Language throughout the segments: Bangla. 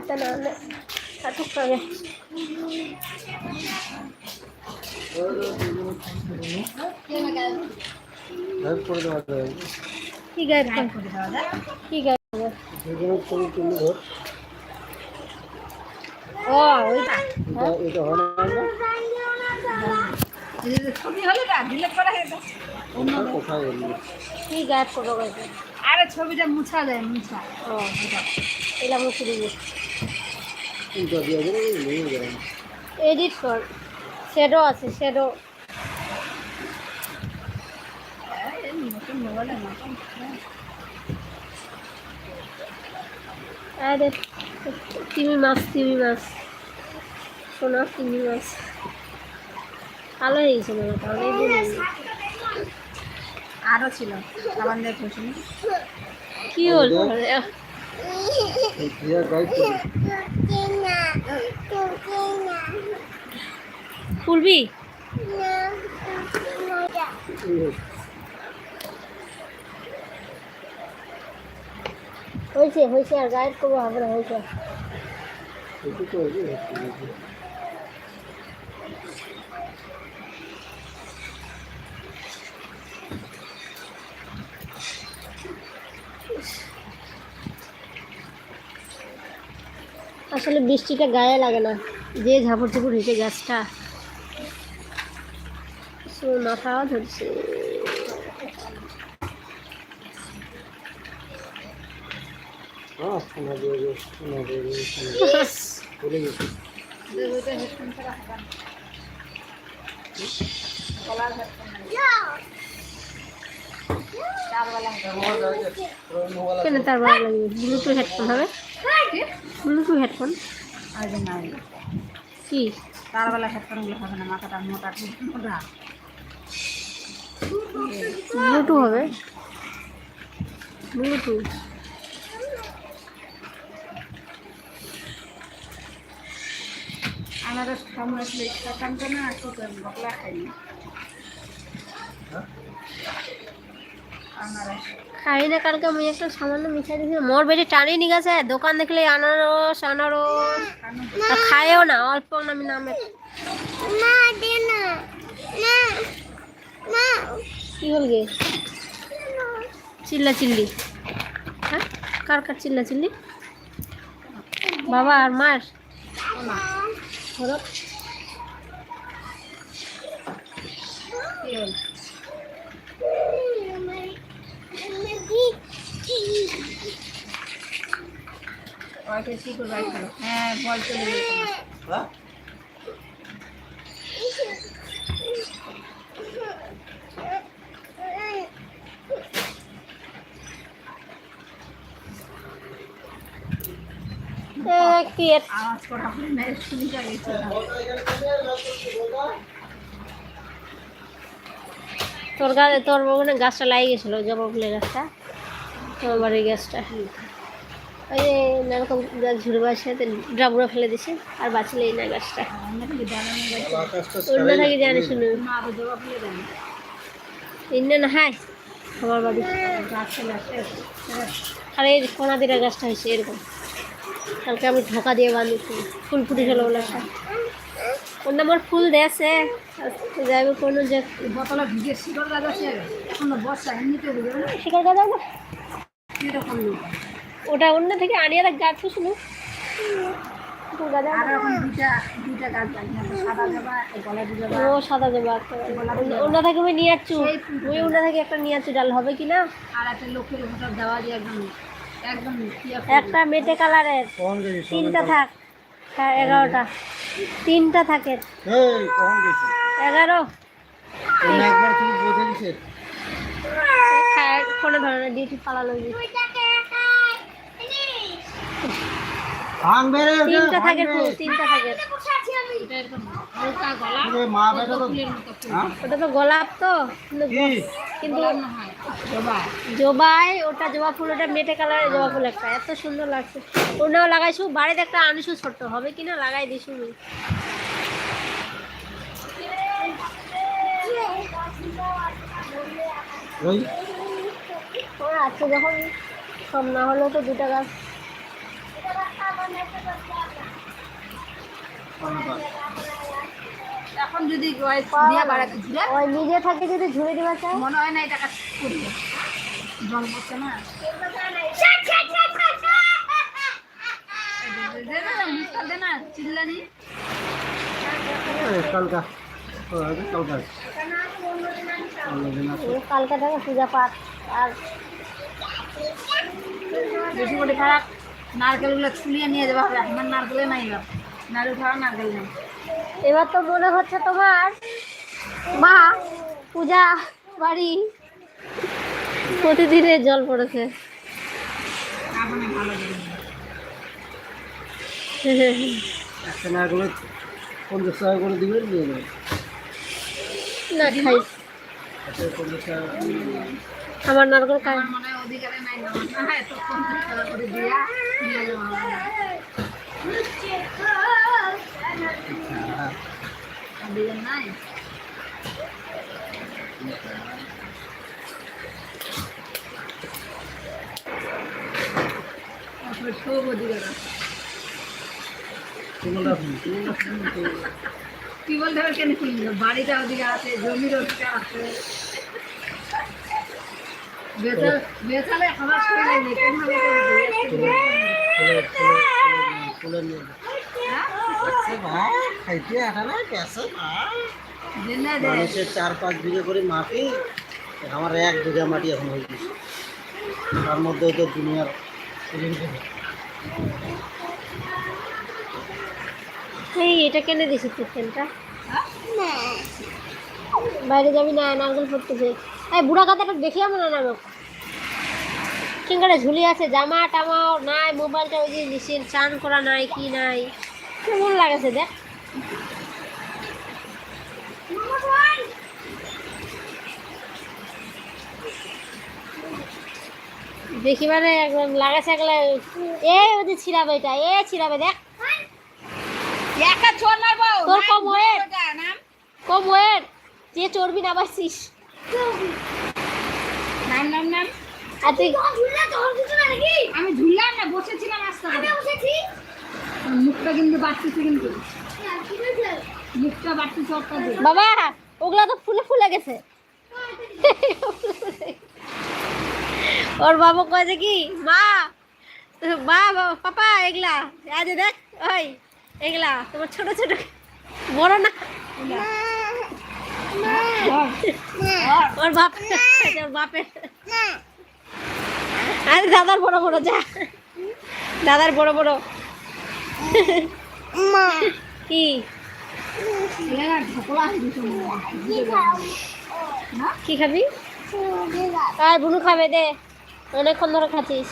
হাতে না কি কি ও ওইটা। এটা হয় ছবি হলে না ডিলেট করা হয়ে যায় কোথায় কোথায় এলি? কি আরে ছবিটা মুছা যায় মুছা। ও এটা মুছে দিবি এটা দিয়ে গেলে নিয়ে যায় এডিট কর শ্যাডো আছে নতুন আরে তিমি মাছ তিমি মাছ সোনা তিমি মাছ ভালো হয়ে গেছে মনে হয় হয়ে গেছে। আরও ছিল সাবান দিয়ে কি হলো গাইড হয়েছে হয়েছে আর গাইড করব হবে না হয়েছে এটা তো এই যে আসলে বৃষ্টিটা গায়ে লাগে না। যে ঝাপড় ঝাপড় হয়েছে গাছটা। সো মাথাও ধরছে। কেন তার ভালো লাগবে? ব্লুটুথ হেডফোন হবে? ব্লুটুথ হেডফোন আর যে নাই কি চারবেলা হেডফোনগুলো হবে না মাথাটা মোটা মোটা। ব্লুটুথ হবে? ব্লুটুথ আনারস খামড়া ছিল কামটা না কি করব বকলা খাইনি। আনারস খাই না কালকে আমি একটা সামান্য মিঠাই দিয়েছি মোর বেটি টানি নিয়ে গেছে দোকান দেখলে আনারস আনারস। খায়ও না অল্প নামি। নামে কি হল গে? চিল্লা চিল্লি। হ্যাঁ? কার কার চিল্লা চিল্লি? বাবা আর মার ধরো কি হল ওইটা কি করব এখন? হ্যাঁ বল চলে গেছে হ্যাঁ এ, কি এর- আওয়াজ করা হলে মেরে শুনি যাবে তোর গাছ তোর ওখানে গাছটা লাগিয়ে গেছিল জবা ফুলের গাছটা তোমার বাড়ির গাছটা ওই যে নারকম গাছ ঝুড়ে বাসে ড্রাবুরা ফেলে দিছে আর বাঁচলে এই না গাছটা। অন্য থাকি জানি শুনে? ইন্নে না হাই। আমার বাড়ি। আর এই কোনা গাছটা হয়েছে এরকম। কালকে আমি ঢাকা দিয়ে বাঁধিয়েছি ফুল ফুটে গেল বলে একটা অন্য আমার ফুল দেছে যাইবে কোনো যে বোতলে ভিজে শিকড় গাছ আছে এখনও বর্ষা এমনিতে শিকার গাছ আছে? এরকম ওটা অন্য থেকে আনিয়ে রাখ গাছ জবা ও সাদা জবা অন্য থেকে আমি নিয়ে ওই থেকে একটা নিয়ে ডাল হবে কি না? আর একটা লোকের ভোটার দেওয়া দিয়ে একদম একদম একটা মেটে কালারের। তিনটা থাক। হ্যাঁ এগারোটা। তিনটা থাকে। এগারো। খায় ফোনে ধরে না ডিউটি পালালো যে। ভাঙবে রে তিনটা থাকে। তিনটা থাকে। মা বেটা তো হ্যাঁ? ওটা তো গোলাপ তো কিন্তু হয় জবাই ওটা জবা ফুল ওটা মেটে কালারের জবা ফুল একটা। এত সুন্দর লাগছে। ওটাও লাগাইছু বাড়িতে একটা আনিসু ছোট্ট। হবে কিনা লাগাই দিছু ওই? তোমার আছে যখন সব না হলেও তো দুটা গাছ। এখন যদি ওই দিয়া বাড়াতে ঝুলে ওই নিজে থাকে যদি ঝুড়ে দিবা চাই মনে হয় না এটা কাজ করবে। জল পড়ছে না। চিল্লানি কালকা। কালকা কালকে থেকে পূজা পাঠ আর বেশি করে খারাপ। নারকেলগুলো ছুলিয়ে নিয়ে যাবে হবে আমার নারকেলে নাই বা নারকেল খাওয়া নারকেল নেই। এবার তো মনে হচ্ছে তোমার মা পূজা বাড়ি প্রতিদিনে জল পড়েছে। একটা না করে পঞ্চাশ টাকা করে দিবেন নিয়ে নেবেন। না খাই। পঞ্চাশ টাকা আমার নারকেল তো কি বলতে হবে কেন বাড়িটা ওদিকে আছে জমির ওদিকে আছে। মানুষের চার পাঁচ বিঘে করে মাটি আমার এক বিঘা মাটি এখন হয়ে গেছে তার মধ্যে তো দুনিয়ার এই এটা কেনে দিছি চিকেনটা বাইরে যাবি না নারকেল পড়তেছে এই বুড়া কথাটা দেখি মনে না কিংকারে ঝুলি আছে জামা টামাও নাই মোবাইলটা ওই যে চান করা নাই কি নাই। কেমন লাগেছে দেখ। দেখিবারে একদম লাগাছে একলা। এ ওদের ছিড়াবে এটা এ ছিড়াবে দেখ। তোর কম ওয়েট। কম ওয়েট। যে চর্বি না বাড়ছিস নাম নাম নাম। আর তুই আমি ঝুললাম না বসেছিলাম আস্তে মুখটা কিন্তু বাড়তেছে কিন্তু। মুখটা বাড়তেছে বাবা ওগুলা তো ফুলে ফুলে গেছে। ওর বাবা কয় যে কি মা মা পাপা এগুলা আজ দেখ ওই এগুলা তোমার ছোট ছোট বড় না? ওর বাপ ওর বাপের আরে দাদার বড় বড় যা। দাদার বড় বড়। কি? কি খাবি? আর বুনু খাবে দে। অনেকক্ষণ ধরে খাচ্ছিস।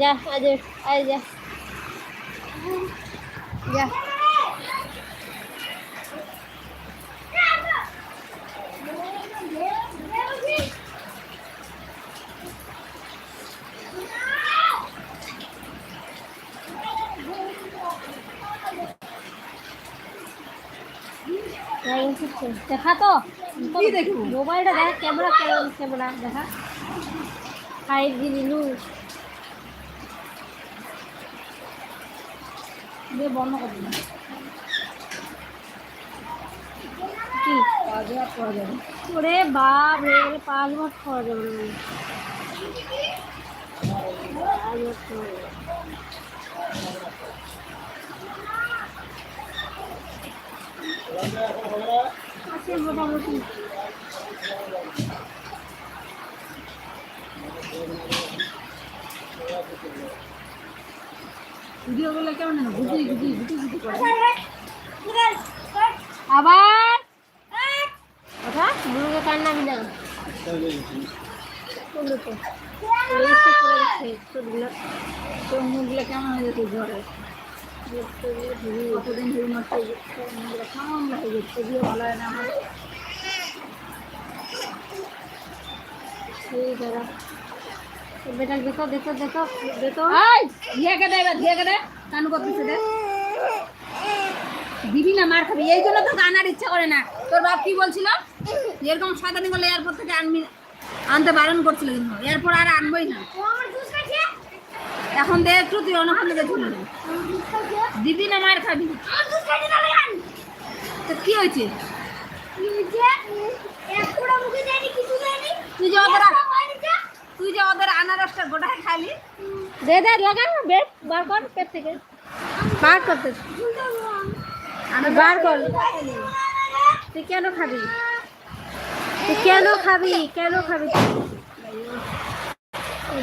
যা আজ আজ যা। যা। দেখা তো কি দেখব? মোবাইলটা দেখ ক্যামেরা ক্যামেরা দেখা ফাইভ জি নিলু দিয়ে বন্ধ করে দিন কি আর পাওয়া যাবে ওরে বাপ রে মাস খাওয়া যাবে না পাঁচ যাবে না। আছে মোটামুটি কেমন যেন গুটি গুটি গুটি গুটি করে আবার কথা মুরগে কার নামি না কোনটা তো মুখগুলো কেমন হয়ে যেত জ্বরে দিয়ে এবার কানু দিবি না মার খাবি এই জন্য তো আনার ইচ্ছা করে না তোর বাপ কি বলছিল এরকম শয়তানি করলে এয়ারপোর্ট থেকে আনবি আনতে বারণ করছিল কিন্তু এরপর আর আনবই না এখন দেখ একটু তুই অন্য ঝুলবি দিদি না মায়ের খাবি? তো কি হয়েছে? তুই যে ওদের তুই যে ওদের আনারসটা গোটায় খালি। দে দে লাগা বের বার কর পেট থেকে। বার করতে বার কর। তুই কেন খাবি? তুই কেন খাবি? কেন খাবি? তুই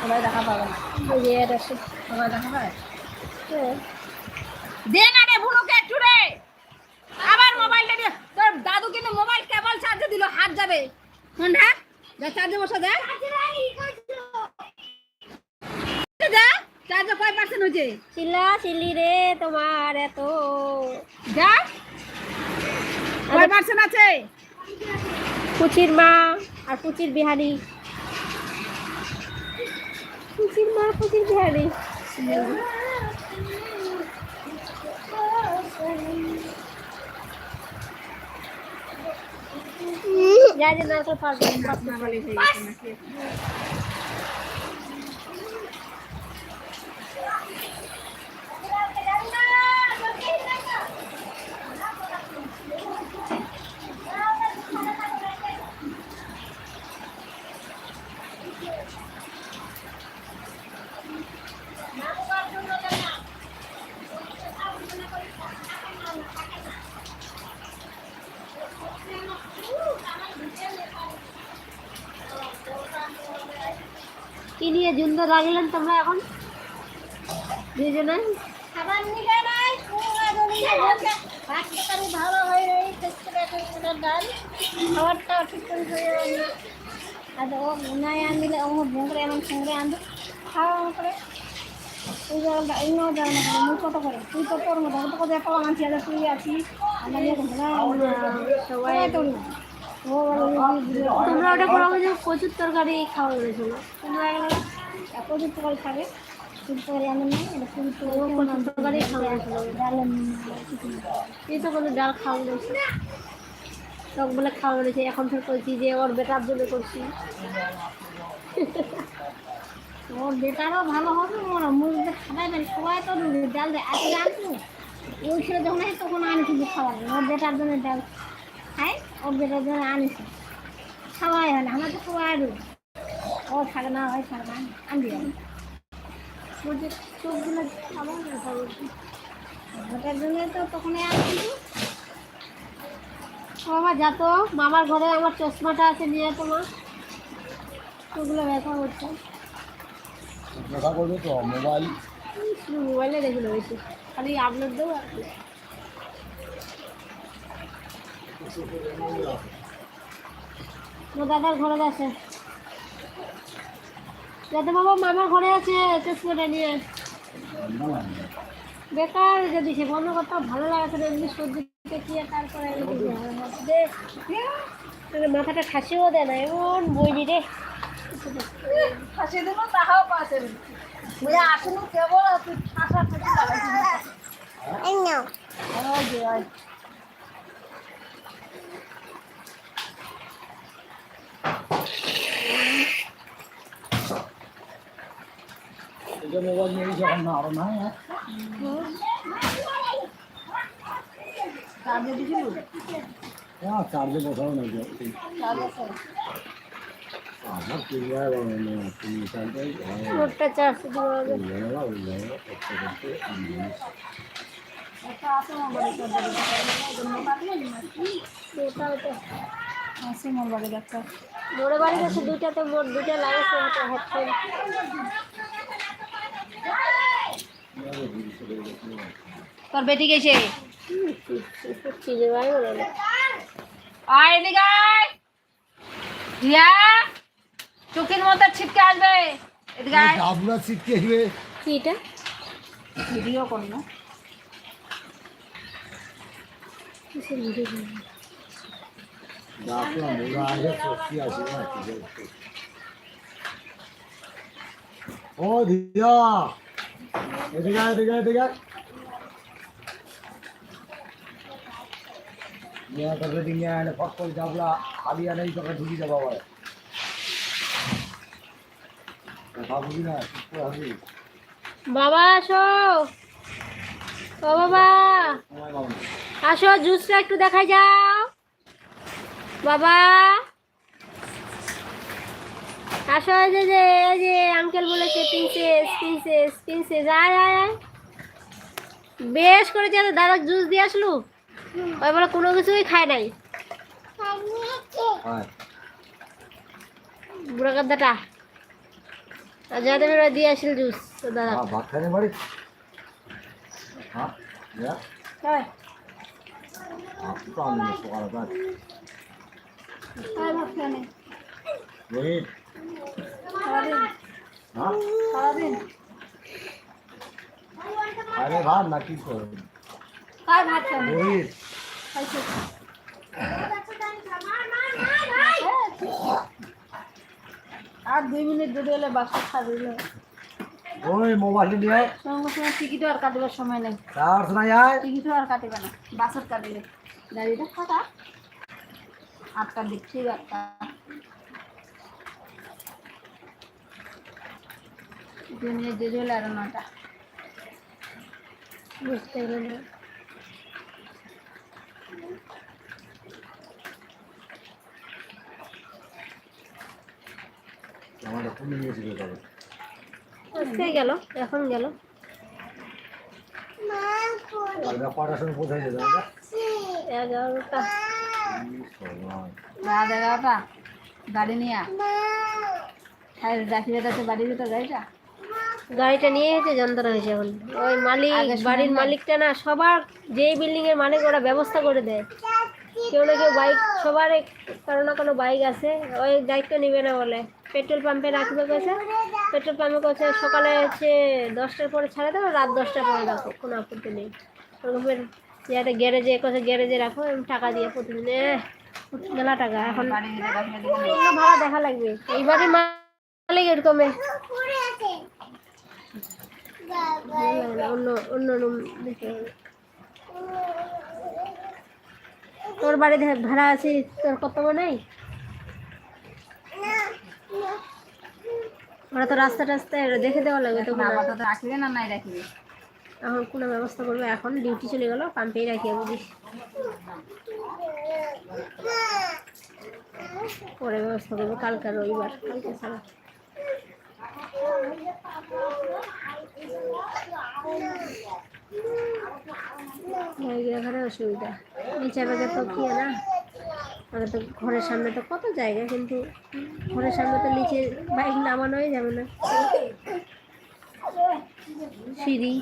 সবাই দেখা পাবে না ওই যে এড সবাই দেখা পাবে দে না রে বুনুকে একটু রে। আবার মোবাইলটা দিয়ে তোর দাদু কিন্তু মোবাইল কেবল চার্জে দিল হাত যাবে। যা চার্জে বসা দে। দে চার্জে কয় পার্সেন্ট হয়েছে? চিল্লা চিল্লি রে তোমার এত। যা। কয় পার্সেন্ট আছে? পুচির মা আর পুচির বিহারি। পুচির মা পুচির বিহারি যা যে নারকেল পারবে কি নিয়ে জুন্দর লাগলেন তোমরা এখন দুজনে ভালো হয় খাবারটা ঠিক করে হয়ে ও নাই আনলে ও ভোঁকরে এমন সঙ্গে আনতো খাওয়া করে না করে করে তুই তো তোর আনছি আর তুই আছিস আমরা তোমরা ওটা করা কচুর তরকারি খাওয়া হয়েছিল তোমরা খাবে। এটা খাওয়া ডাল তো কোনো ডাল খাওয়া টক বলে খাওয়া এখন ফের করছি যে ওর বেটার জন্য করছি। ওর বেটারও ভালো হবে ওর খাবাই না সবাই তো ডাল দেয় আজকে আনতো ওই ছিল যখন আসে তখন আনছি যে খাবার ওর বেটার জন্য ডাল খাই ওর বেটার জন্য আনছি খাওয়াই হয় না আমার তো খাওয়াই ও থাকে না হয় থাকে না আনবি বলছে চোখগুলো খাবার না খাবার বেটার জন্য তো তখনই আনছি বাবা যা তো মামার ঘরে আমার চশমাটা আছে নিয়ে তোমার ওগুলো ব্যথা হচ্ছে দেখা করবে তো মোবাইল শুধু মোবাইলে দেখে রয়েছে খালি আপলোড দেবো আর কি। দাদার ঘরে আছে যাতে বাবা মামার ঘরে আছে চশমাটা নিয়ে। বেকার যদি সে বন্ধ করতে ভালো লাগাছে না এমনি সর্দি পেঁচিয়ে তারপরে মাথাটা ঠাসিও দেয় না এমন বইনি রে। ফাঁসি দেব তাহাও পাশে বুঝে আসেন কেবল তুই ঠাসা ঠাসি লাগাইছিস ওই যে ওই এটা মোবাইল নিয়ে যখন না আরও না চার্জে দিছিল হ্যাঁ চার্জে বসানো নাকি চার্জে আছে আমার ক্লিয়ার তুমি চার্জে মোটটা চার্জ দেওয়া হবে একটা আছে মোবাইলে চার্জে মোটা দিলে ওটাও তো আছে মোবাইলে একটা মোড়ে বাড়ি গেছে দুইটাতে মোট দুইটা লাগাইছে হেডফোন তোর বেটি গেছে? আয় এদিকে আয়। রিয়া চোখের মধ্যে ছিটকে আসবে। এদিকে আয়। ডাবলা ছিটকে আসবে কি এটা ভিডিও কর না? ও দিয়া এদিকে আয়, এদিকে আয়, এদিকে আয়। নিয়ে তোকে ডিঙে আনে ফট করে ডাবলা খালি আনে তোকে ঢুকি যাব আবার ভাববি না চুপ করে হাসবি। বাবা আসো ও বাবা। আসো জুসটা একটু দেখাই যাও বাবা আসো যে যে এই যে আঙ্কেল বলেছে প্রিন্সেস প্রিন্সেস প্রিন্সেস আয় আয় আয়। বেশ করেছে তো দাদা জুস দিয়ে আসলু। ওই বলে কোনো কিছুই খায় নাই। হ্যাঁ। বুড়া গাদ্দাটা। আর যাদের ওরা দিয়ে আসল জুস তো দাদা। ভাত খাই বাড়ি? হ্যাঁ। রোহিত হ্যাঁ আরে ভাত না কি ভাত রোহিত। খাইছে। আর দুই মিনিট যদি হলে বাসা ছাড়িল ওই মোবাইল নিয়ে সঙ্গে সঙ্গে টিকিটও আর কাটিবার সময় নেই। তার শোনা যায় টিকিটও আর কাটিবে না। বাসের কাটিলে গাড়িটা আটটার দিক ঠিক আটটা। তুমি নিয়েছিল তবে? আজকে গেল এখন গেল। কোথায় এগারোটা। রাত এগারোটা। গাড়ি নিয়ে। আর রাখি যাতে বাড়ি যেতে গাড়িটা গাড়িটা নিয়ে হেঁটে যন্ত্রণা হয়েছে এখন। ওই মালিক বাড়ির মালিকটা না সবার যেই বিল্ডিং এর মালিক ওরা ব্যবস্থা করে দেয়। কেউ না কেউ বাইক সবার এক- কারও না কোনো বাইক আছে। ওই দায়িত্ব নিবে না বলে। পেট্রোল পাম্পে রাখবে কেছে পেট্রোল পাম্পে কাছে সকালে হচ্ছে দশটার পরে ছাড়ে দেবো রাত দশটার পরে রাখো কোনো আপত্তি নেই। ওরকমের যে একটা গ্যারেজে কাছে গ্যারেজে রাখো টাকা দিয়ে প্রতিদিন মেলা টাকা। এখন ভাড়া দেখা লাগবে। এই বাড়ির মালিক এরকমে। অন্য অন্য রুম হবে তোর বাড়ি ভাড়া আছে তোর কর্তব্য নেই? ওরা তো রাস্তা টাস্তায় দেখে দেওয়া লাগবে তো রাখবে না নাই রাখবে? এখন কোনো ব্যবস্থা করবে? এখন ডিউটি চলে গেল পাম্পেই রাখিয়ে বুঝিস পরে ব্যবস্থা করব কালকে রবিবার কালকে ছাড়া। এখানে অসুবিধা। নিচে আমাদের তো কি না? আমাদের তো ঘরের সামনে তো কত জায়গা, কিন্তু ঘরের সামনে তো নিচে বাইক নামানোই যাবে না। সিঁড়ি।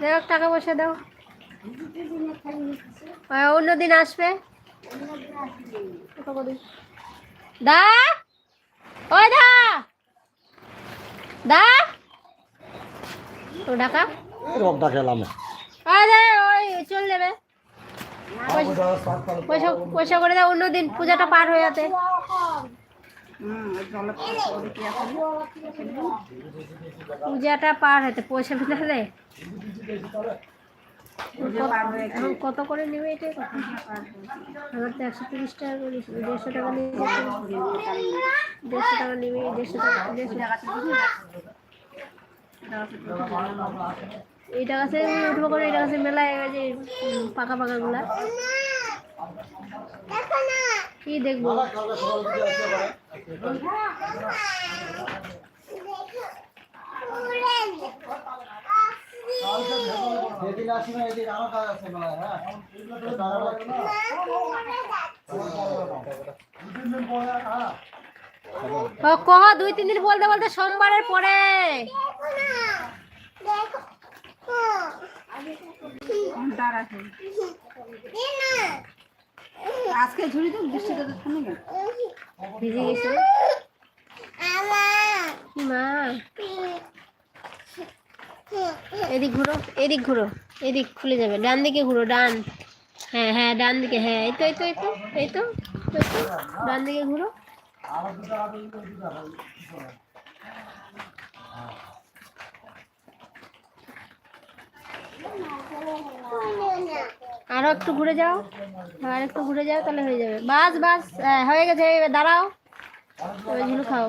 দেখ, টাকা পয়সা দাও। অন্য দিন আসবে? দা? ওই দা! দা? ও টাকা রবটা খেলাম ওই দে ওই চল যাবে পয়সা পয়সা করে দাও অন্য দিন পূজাটা পার হয়ে যাতে পূজাটা পার হতে পয়সা ফেলে এখন কত করে নেবে কথা আমার তো একশো তিরিশ টাকা করে, দেড়শো টাকা নিয়ে দেড়শো টাকা নেবে, দেড়শো টাকা দেড়শো টাকা। এইটা গাছে উঠবো করে এটা গাছে মেলায় যে পাকা পাকা গুলা কি দেখব? যেদিন আসি না এদিন আমার কাজ আছে হ্যাঁ? ও কহ দুই তিন দিন বলতে বলতে সোমবারের পরে। আজকে ঝুড়ি তো বৃষ্টিতে তো গেল ভিজে গেছে? মা? এদিক ঘুরো এদিক ঘুরো এদিক খুলে যাবে। ডান দিকে ঘুরো ডান। হ্যাঁ হ্যাঁ ডান দিকে হ্যাঁ এই তো এই তো এই তো এই তো ডান দিকে ঘুরো। আরও একটু ঘুরে যাও আর একটু ঘুরে যাও তাহলে হয়ে যাবে। বাস বাস হ্যাঁ, হয়ে গেছে দাঁড়াও। ঝুলু খাও।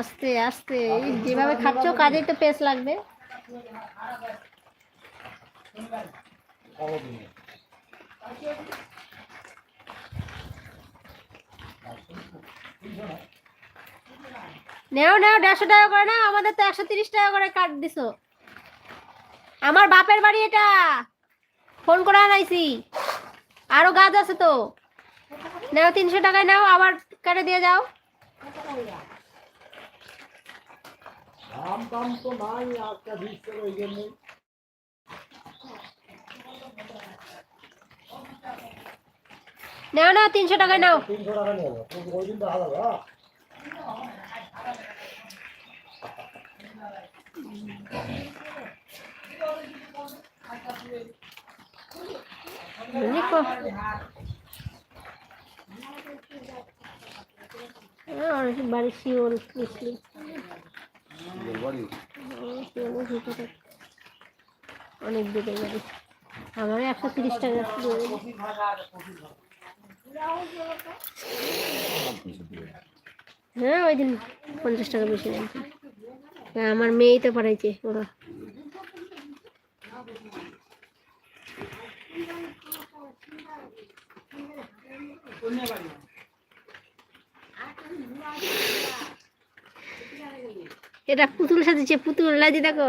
আস্তে আস্তে। যেভাবে খাচ্ছ, কাজেই তো পেস লাগবে। নেও নেও, দেড়শো টাকা করে না আমাদের তো একশো তিরিশ টাকা করে কাট দিছো। আমার বাপের বাড়ি এটা। ফোন করে আনাইছি। আরও গাছ আছে তো। নাও, তিনশো টাকায় নাও। আবার কেটে দিয়ে যাও। দাম টাম তো নাই আজকে দিচ্ছে ওই জন্যই নাও নাও তিনশো টাকায় নাও। তিনশো টাকা নিয়ে ওই দিন দেখো অনেক বাড়ি শিওল অনেক দূরে বাড়ি আমার একশো তিরিশ টাকা। হ্যাঁ ওই দিন পঞ্চাশ টাকা বেশি নিয়েছে হ্যাঁ, আমার মেয়েই তো পাঠাইছে ওরা। এটা পুতুল সাজেছে পুতুল লাজি দেখো।